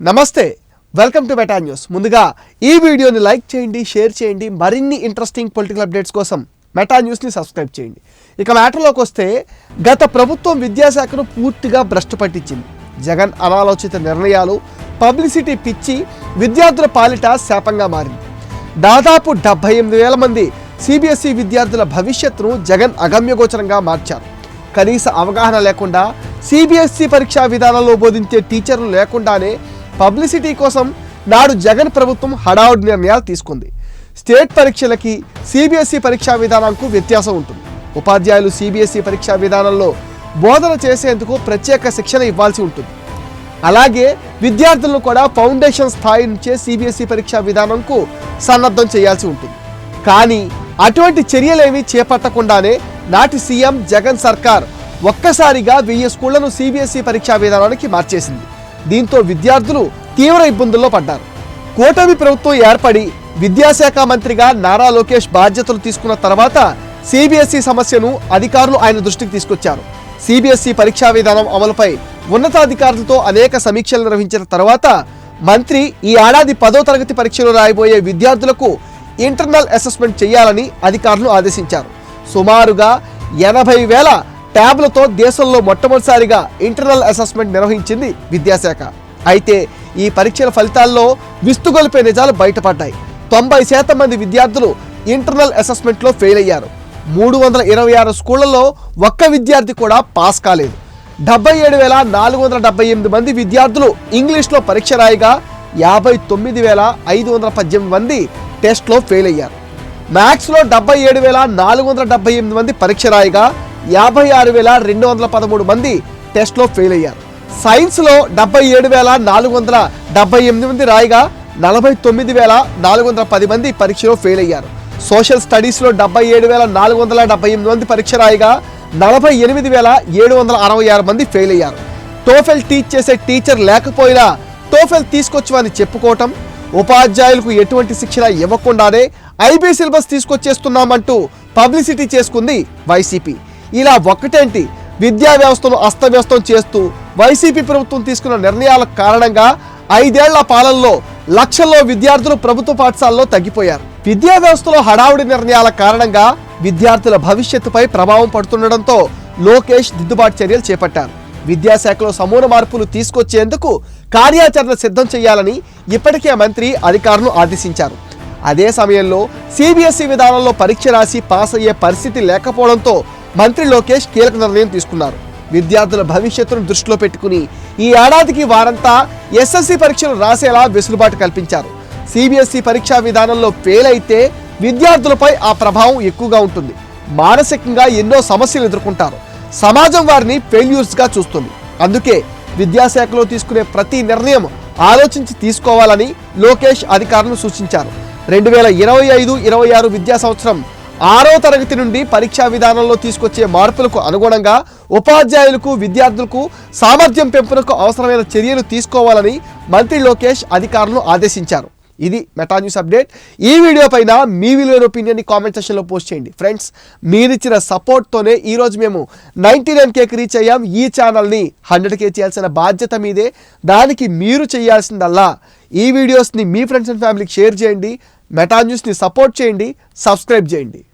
నమస్తే welcome to beta news. ముందుగా ఈ వీడియోని లైక్ చేయండి షేర్ చేయండి మరిన్ని ఇంట్రెస్టింగ్ పొలిటికల్ అప్డేట్స్ కోసం మెటా న్యూస్ని సబ్స్క్రైబ్ చేయండి. ఇక మ్యాటర్లోకి వస్తే గత ప్రభుత్వం విద్యాశాఖను పూర్తిగా భ్రష్టు పట్టించింది. జగన్ అనాలోచిత నిర్ణయాలు పబ్లిసిటీ పిచ్చి విద్యార్థుల పాలిట శాపంగా మారింది. దాదాపు డెబ్బై ఎనిమిది వేల మంది సిబిఎస్ఈ విద్యార్థుల భవిష్యత్తును జగన్ అగమ్యగోచరంగా మార్చారు. కనీస అవగాహన లేకుండా సిబిఎస్ఈ పరీక్షా విధానంలో బోధించే టీచర్లు లేకుండానే పబ్లిసిటీ కోసం నాడు జగన్ ప్రభుత్వం హడావుడి నిర్ణయాలు తీసుకుంది. స్టేట్ పరీక్షలకి సిబిఎస్ఈ పరీక్షా విధానంకు వ్యత్యాసం ఉంటుంది. ఉపాధ్యాయులు సిబిఎస్ఈ పరీక్షా విధానంలో బోధన చేసేందుకు ప్రత్యేక శిక్షణ ఇవ్వాల్సి ఉంటుంది. అలాగే విద్యార్థులను కూడా ఫౌండేషన్ స్థాయి నుంచే సిబిఎస్ఈ పరీక్షా విధానంకు సన్నద్ధం చేయాల్సి ఉంటుంది. కానీ అటువంటి చర్యలేమీ చేపట్టకుండానే నాటి సీఎం జగన్ సర్కార్ ఒక్కసారిగా వెయ్యి స్కూళ్ళను సిబిఎస్ఈ పరీక్షా విధానానికి మార్చేసింది. దీంతో విద్యార్థులు తీవ్ర ఇబ్బందుల్లో పడ్డారు. కూటమి ప్రభుత్వం ఏర్పడి విద్యాశాఖ మంత్రిగా నారా లోకేష్ బాధ్యతలు తీసుకున్న తర్వాత సిబిఎస్ఈ సమస్యను అధికారులు ఆయన దృష్టికి తీసుకొచ్చారు. సిబిఎస్ఈ పరీక్షా విధానం అమలుపై ఉన్నతాధికారులతో అనేక సమీక్షలు నిర్వహించిన తర్వాత మంత్రి ఈ ఏడాది పదో తరగతి పరీక్షలు రాయబోయే విద్యార్థులకు ఇంటర్నల్ అసెస్మెంట్ చేయాలని అధికారులు ఆదేశించారు. సుమారుగా ఎనభై వేల ట్యాబ్లతో దేశంలో మొట్టమొదటిసారిగా ఇంటర్నల్ అసెస్మెంట్ నిర్వహించింది విద్యాశాఖ. అయితే ఈ పరీక్షల ఫలితాల్లో విస్తుగొలిపే నిజాలు బయటపడ్డాయి. తొంభై శాతం మంది విద్యార్థులు ఇంటర్నల్ అసెస్మెంట్లో ఫెయిల్ అయ్యారు. మూడు వందల ఇరవై ఆరు స్కూళ్ళలో ఒక్క విద్యార్థి కూడా పాస్ కాలేదు. డెబ్బై ఏడు వేల నాలుగు వందల డెబ్బై ఎనిమిది మంది విద్యార్థులు ఇంగ్లీష్లో పరీక్ష రాయగా యాభై తొమ్మిది వేల ఐదు వందల పద్దెనిమిది మంది టెస్ట్లో ఫెయిల్ అయ్యారు. మ్యాథ్స్లో డెబ్బై ఏడు వేల నాలుగు వందల డెబ్బై ఎనిమిది మంది పరీక్ష రాయగా యాభై ఆరు వేల రెండు వందల పదమూడు మంది టెస్ట్లో ఫెయిల్ అయ్యారు. సైన్స్లో డెబ్బై ఏడు వేల నాలుగు వందల డెబ్బై ఎనిమిది మంది రాయగా నలభై తొమ్మిది వేల నాలుగు వందల పది మంది పరీక్షలో ఫెయిల్ అయ్యారు. సోషల్ స్టడీస్లో డెబ్బై ఏడు వేల నాలుగు వందల డెబ్బై ఎనిమిది మంది పరీక్ష రాయగా నలభై ఎనిమిది వేల ఏడు వందల అరవై ఆరు మంది ఫెయిల్ అయ్యారు. టోఫెల్ టీచ్ చేసే టీచర్ లేకపోయినా టోఫెల్ తీసుకొచ్చామని చెప్పుకోవటం ఉపాధ్యాయులకు ఎటువంటి శిక్షణ ఇవ్వకుండానే ఐబీ సిలబస్ తీసుకొచ్చేస్తున్నామంటూ పబ్లిసిటీ చేసుకుంది వైసీపీ. ఇలా ఒక్కటేంటి? విద్యా వ్యవస్థను అస్తవ్యస్తం చేస్తూ వైసీపీ ప్రభుత్వం తీసుకున్న నిర్ణయాల కారణంగా ఐదేళ్ళ పాలనలో లక్షల్లో విద్యార్థులు ప్రభుత్వ పాఠశాలలో తగ్గిపోయారు. విద్యా వ్యవస్థలో హడావుడి నిర్ణయాల కారణంగా విద్యార్థుల భవిష్యత్తుపై ప్రభావం పడుతుండటంతో లోకేష్ దిద్దుబాటు చర్యలు చేపట్టారు. విద్యాశాఖలో సమూల మార్పులు తీసుకొచ్చేందుకు కార్యాచరణ సిద్ధం చేయాలని ఇప్పటికే మంత్రి అధికారులను ఆదేశించారు. అదే సమయంలో సిబిఎస్ఈ విధానంలో పరీక్ష రాసి పాస్ అయ్యే పరిస్థితి లేకపోవడంతో మంత్రి లోకేష్ కీలక నిర్ణయం తీసుకున్నారు. విద్యార్థుల భవిష్యత్తును దృష్టిలో పెట్టుకుని ఈ ఏడాదికి వారంతా ఎస్ఎస్సి పరీక్షలు రాసేలా వెసులుబాటు కల్పించారు. సిబిఎస్ఈ పరీక్షా విధానంలో ఫెయిల్ అయితే విద్యార్థులపై ఆ ప్రభావం ఎక్కువగా ఉంటుంది. మానసికంగా ఎన్నో సమస్యలు ఎదుర్కొంటారు. సమాజం వారిని ఫెయిల్యూర్స్గా చూస్తుంది. అందుకే విద్యాశాఖలో తీసుకునే ప్రతి నిర్ణయం ఆలోచించి తీసుకోవాలని లోకేష్ అధికారులను సూచించారు. రెండు వేల ఇరవై ఐదు ఇరవై ఆరు విద్యా సంవత్సరం ఆరో తరగతి నుండి పరీక్షా విధానంలో తీసుకొచ్చే మార్పులకు అనుగుణంగా ఉపాధ్యాయులకు విద్యార్థులకు సామర్థ్యం పెంపునకు అవసరమైన చర్యలు తీసుకోవాలని మంత్రి లోకేష్ అధికారులను ఆదేశించారు. ఇది మెటా న్యూస్ అప్డేట్. ఈ వీడియో పైన మీ విలువైన ఒపీనియన్ని కామెంట్ సెక్షన్లో పోస్ట్ చేయండి. ఫ్రెండ్స్ మీరిచ్చిన సపోర్ట్తోనే ఈరోజు మేము నైంటీ నైన్ కేకి రీచ్ అయ్యాం. ఈ ఛానల్ని హండ్రెడ్ కే చేయాల్సిన బాధ్యత మీదే. దానికి మీరు చేయాల్సిందల్లా ఈ వీడియోస్ని మీ ఫ్రెండ్స్ అండ్ ఫ్యామిలీకి షేర్ చేయండి. మెటా న్యూస్ని సపోర్ట్ చేయండి. సబ్స్క్రైబ్ చేయండి.